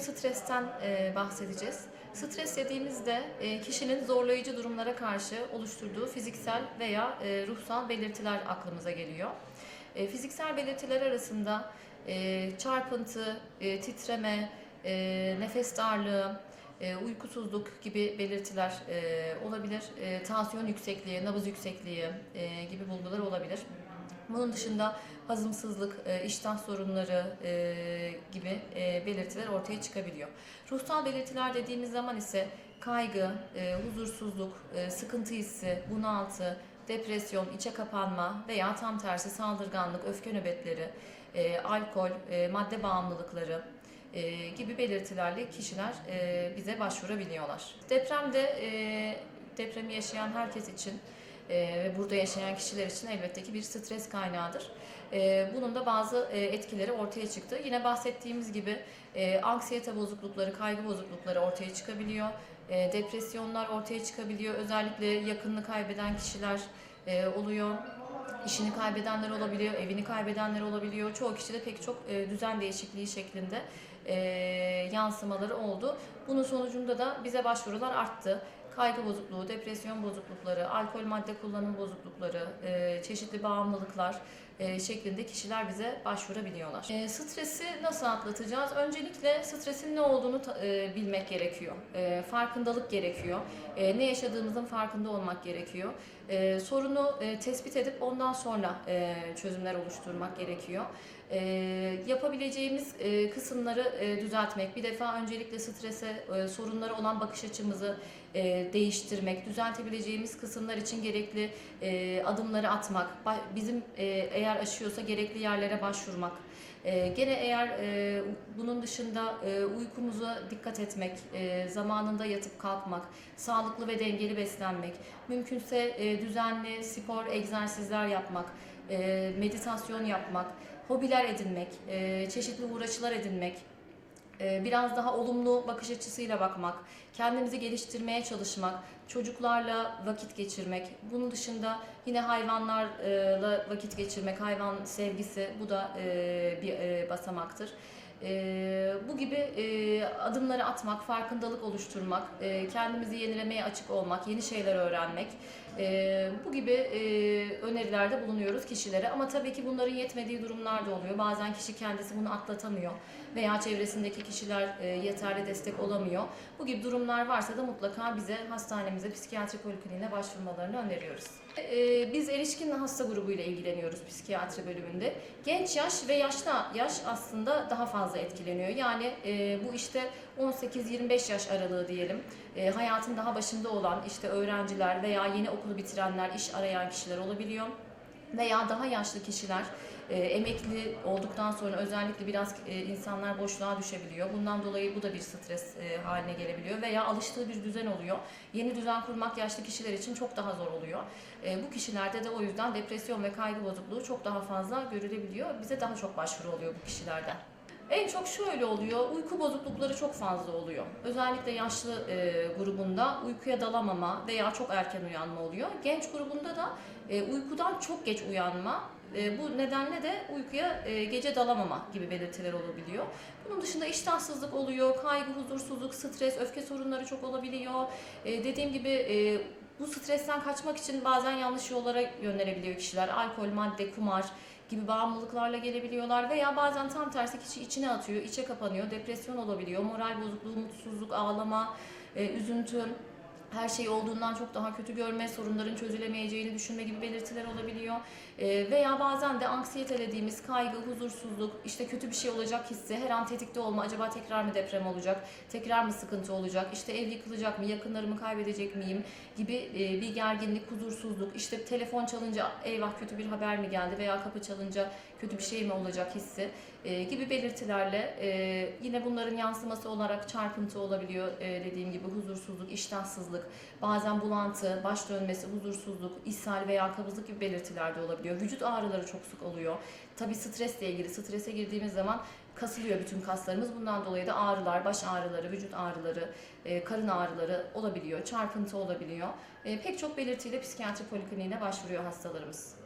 stresten e, bahsedeceğiz. Stres dediğimizde e, kişinin zorlayıcı durumlara karşı oluşturduğu fiziksel veya e, ruhsal belirtiler aklımıza geliyor. Fiziksel belirtiler arasında çarpıntı, titreme, nefes darlığı, uykusuzluk gibi belirtiler olabilir. Tansiyon yüksekliği, nabız yüksekliği gibi bulgular olabilir. Bunun dışında hazımsızlık, e, iştah sorunları e, gibi e, belirtiler ortaya çıkabiliyor. Ruhsal belirtiler dediğimiz zaman ise kaygı, huzursuzluk, sıkıntı hissi, bunaltı, depresyon, içe kapanma veya tam tersi saldırganlık, öfke nöbetleri, alkol, madde bağımlılıkları gibi belirtilerle kişiler bize başvurabiliyorlar. Depremde depremi yaşayan herkes için ve burada yaşayan kişiler için elbette ki bir stres kaynağıdır. E, Bunun da bazı e, etkileri ortaya çıktı. Yine bahsettiğimiz gibi e, anksiyete bozuklukları, kaygı bozuklukları ortaya çıkabiliyor. E, Depresyonlar ortaya çıkabiliyor. Özellikle yakınını kaybeden kişiler oluyor. İşini kaybedenler olabiliyor, evini kaybedenler olabiliyor. Çoğu kişide pek çok düzen değişikliği şeklinde yansımaları oldu. Bunun sonucunda da bize başvurular arttı. Kaygı bozukluğu, depresyon bozuklukları, alkol madde kullanım bozuklukları, çeşitli bağımlılıklar e, şeklinde kişiler bize başvurabiliyorlar. E, stresi nasıl atlatacağız? Öncelikle stresin ne olduğunu e, bilmek gerekiyor. E, farkındalık gerekiyor. E, ne yaşadığımızın farkında olmak gerekiyor. E, sorunu e, tespit edip ondan sonra e, çözümler oluşturmak gerekiyor. E, yapabileceğimiz e, kısımları e, düzeltmek, bir defa öncelikle strese, e, sorunlara olan bakış açımızı e, değiştirmek, düzeltebileceğimiz kısımlar için gerekli e, adımları atmak, bizim e, eğer aşıyorsa gerekli yerlere başvurmak. E, gene eğer e, bunun dışında e, uykumuza dikkat etmek, e, zamanında yatıp kalkmak, sağlıklı ve dengeli beslenmek, mümkünse e, düzenli spor, egzersizler yapmak, e, meditasyon yapmak, hobiler edinmek, e, çeşitli uğraşılar edinmek, biraz daha olumlu bakış açısıyla bakmak, kendimizi geliştirmeye çalışmak, çocuklarla vakit geçirmek, bunun dışında yine hayvanlarla vakit geçirmek, hayvan sevgisi bu da e, bir e, basamaktır. E, Bu gibi e, adımları atmak, farkındalık oluşturmak, e, kendimizi yenilemeye açık olmak, yeni şeyler öğrenmek, e, bu gibi e, önerilerde bulunuyoruz kişilere. Ama tabii ki bunların yetmediği durumlar da oluyor. Bazen kişi kendisi bunu atlatamıyor veya çevresindeki kişiler e, yeterli destek olamıyor. Bu gibi durumlar varsa da mutlaka bize hastanemize, psikiyatri polikliniğine başvurmalarını öneriyoruz. E, Biz erişkin hasta grubuyla ilgileniyoruz psikiyatri bölümünde. Genç yaş ve yaşlı yaş aslında daha fazla etkileniyor. Yani e, bu işte 18-25 yaş aralığı diyelim. E, hayatın daha başında olan işte öğrenciler veya yeni okulu bitirenler, iş arayan kişiler olabiliyor veya daha yaşlı kişiler e, emekli olduktan sonra özellikle biraz e, insanlar boşluğa düşebiliyor. Bundan dolayı bu da bir stres e, haline gelebiliyor veya alıştığı bir düzen oluyor. Yeni düzen kurmak yaşlı kişiler için çok daha zor oluyor. E, bu kişilerde de o yüzden depresyon ve kaygı bozukluğu çok daha fazla görülebiliyor. Bize daha çok başvuru oluyor bu kişilerden. En çok şöyle oluyor, uyku bozuklukları çok fazla oluyor. Özellikle yaşlı e, grubunda uykuya dalamama veya çok erken uyanma oluyor. Genç grubunda da e, uykudan çok geç uyanma, e, bu nedenle de uykuya e, gece dalamama gibi belirtiler olabiliyor. Bunun dışında iştahsızlık oluyor, kaygı, huzursuzluk, stres, öfke sorunları çok olabiliyor. E, dediğim gibi e, bu stresten kaçmak için bazen yanlış yollara yönlenebiliyor kişiler. Alkol, madde, kumar gibi bağımlılıklarla gelebiliyorlar veya bazen tam tersi kişi içine atıyor, içe kapanıyor, depresyon olabiliyor, moral bozukluğu, mutsuzluk, ağlama, e, üzüntü, her şey olduğundan çok daha kötü görme, sorunların çözülemeyeceğini düşünme gibi belirtiler olabiliyor. E, veya bazen de anksiyete dediğimiz kaygı, huzursuzluk, işte kötü bir şey olacak hissi, her an tetikte olma, acaba tekrar mı deprem olacak, tekrar mı sıkıntı olacak, işte ev yıkılacak mı, yakınlarımı kaybedecek miyim gibi e, bir gerginlik, huzursuzluk, işte telefon çalınca eyvah kötü bir haber mi geldi veya kapı çalınca kötü bir şey mi olacak hissi e, gibi belirtilerle e, yine bunların yansıması olarak çarpıntı olabiliyor e, dediğim gibi huzursuzluk, iştahsızlık, bazen bulantı, baş dönmesi, huzursuzluk, ishal veya kabızlık gibi belirtiler de olabiliyor. Vücut ağrıları çok sık oluyor. Tabii stresle ilgili, strese girdiğimiz zaman kasılıyor bütün kaslarımız. Bundan dolayı da ağrılar, baş ağrıları, vücut ağrıları, e, karın ağrıları olabiliyor, çarpıntı olabiliyor. E, pek çok belirtiyle psikiyatri polikliniğine başvuruyor hastalarımız.